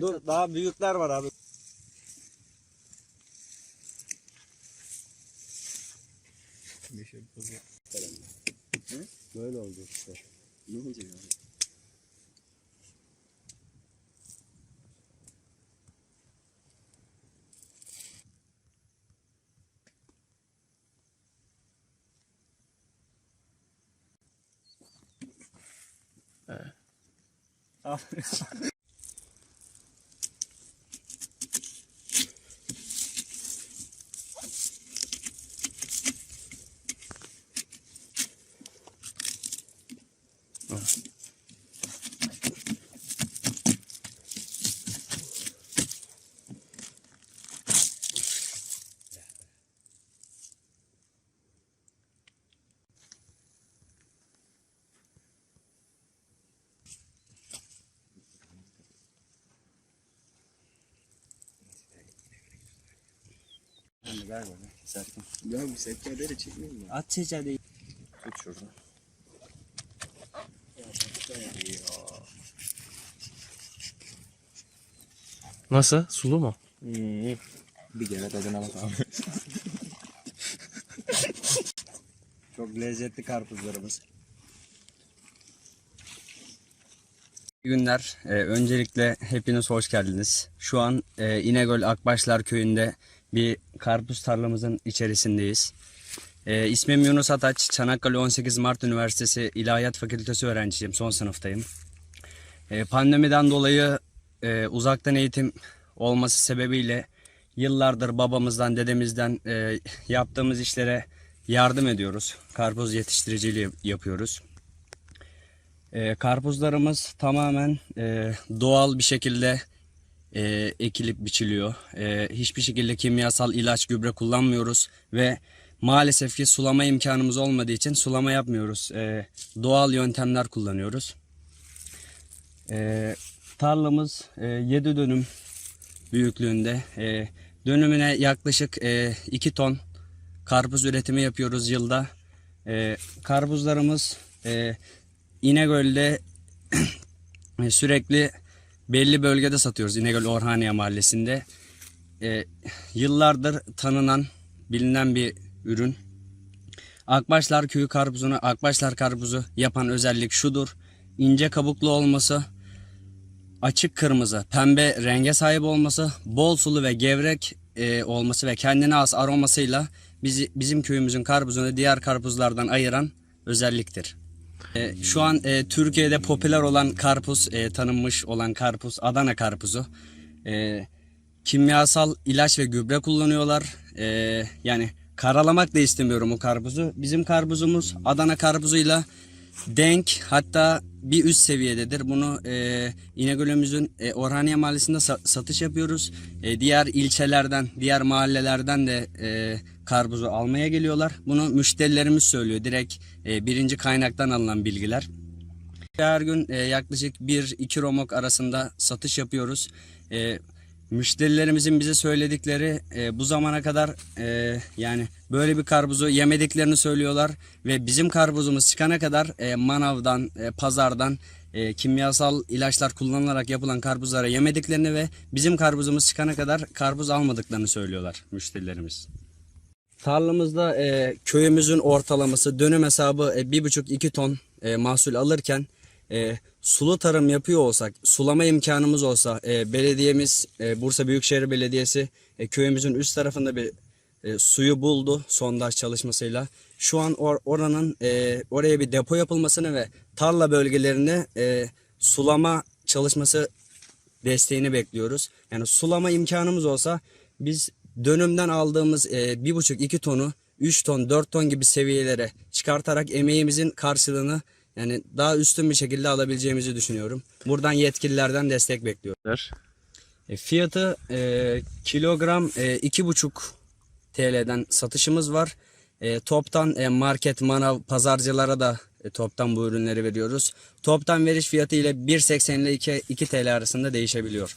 Dur daha büyükler var abi. Böyle oldu işte. Ne olacak abi? Şimdi ver bana keserken. Ya bu sekretere çekmiyor mu? At çeçedeyi. Tut şurada. Nasıl? Sulu mu? Bir kere tadına bak abi. Çok lezzetli karpuzlarımız. İyi günler. Ee, öncelikle hepiniz hoş geldiniz. Şu an e, İnegöl Akbaşlar Köyü'nde bir karpuz tarlamızın içerisindeyiz. Ee, ismim Yunus Ataç. Çanakkale 18 Mart Üniversitesi İlahiyat Fakültesi öğrencisiyim. Son sınıftayım. Ee, pandemiden dolayı e, uzaktan eğitim olması sebebiyle yıllardır babamızdan, dedemizden e, yaptığımız işlere yardım ediyoruz. Karpuz yetiştiriciliği yapıyoruz. E, karpuzlarımız tamamen e, doğal bir şekilde e, ekilip biçiliyor. E, hiçbir şekilde kimyasal ilaç, gübre kullanmıyoruz ve maalesef ki sulama imkanımız olmadığı için sulama yapmıyoruz. E, doğal yöntemler kullanıyoruz. E, tarlamız e, 7 dönüm büyüklüğünde. E, dönümüne yaklaşık 2 ton karpuz üretimi yapıyoruz yılda. E, karpuzlarımız e, İnegöl'de sürekli belli bölgede satıyoruz. İnegöl Orhaniye Mahallesi'nde. E, yıllardır tanınan, bilinen bir ürün. Akbaşlar köyü karpuzunu, Akbaşlar karpuzu yapan özellik şudur. İnce kabuklu olması, açık kırmızı, pembe renge sahip olması, bol sulu ve gevrek e, olması ve kendine has aromasıyla bizi, bizim köyümüzün karpuzunu diğer karpuzlardan ayıran özelliktir. E, şu an e, Türkiye'de popüler olan karpuz, e, tanınmış olan karpuz, Adana karpuzu. E, kimyasal ilaç ve gübre kullanıyorlar. E, yani karalamak da istemiyorum o karpuzu. Bizim karpuzumuz Adana karpuzuyla denk hatta bir üst seviyededir. Bunu e, İnegöl'ümüzün e, Orhaniye Mahallesi'nde sa- satış yapıyoruz. E, diğer ilçelerden, diğer mahallelerden de e, karpuzu almaya geliyorlar. Bunu müşterilerimiz söylüyor. Direkt e, birinci kaynaktan alınan bilgiler. Her gün e, yaklaşık 1-2 romok arasında satış yapıyoruz. E, müşterilerimizin bize söyledikleri e, bu zamana kadar e, yani böyle bir karpuzu yemediklerini söylüyorlar ve bizim karpuzumuz çıkana kadar e, manavdan, e, pazardan e, kimyasal ilaçlar kullanılarak yapılan karpuzlara yemediklerini ve bizim karpuzumuz çıkana kadar karpuz almadıklarını söylüyorlar müşterilerimiz. Tarlamızda e, köyümüzün ortalaması dönüm hesabı e, 1,5-2 ton e, mahsul alırken e, sulu tarım yapıyor olsak, sulama imkanımız olsa, e, belediyemiz, e, Bursa Büyükşehir Belediyesi e, köyümüzün üst tarafında bir e, suyu buldu sondaj çalışmasıyla. Şu an or- oranın e, oraya bir depo yapılmasını ve tarla bölgelerine e, sulama çalışması desteğini bekliyoruz. Yani sulama imkanımız olsa biz dönümden aldığımız e, bir buçuk iki tonu 3 ton 4 ton gibi seviyelere çıkartarak emeğimizin karşılığını yani daha üstün bir şekilde alabileceğimizi düşünüyorum. Buradan yetkililerden destek bekliyoruz. E, fiyatı e, kilogram e, iki buçuk TL'den satışımız var. E, toptan e, market, manav, pazarcılara da e, toptan bu ürünleri veriyoruz. Toptan veriş fiyatı ile 1.80 ile 2, 2 TL arasında değişebiliyor.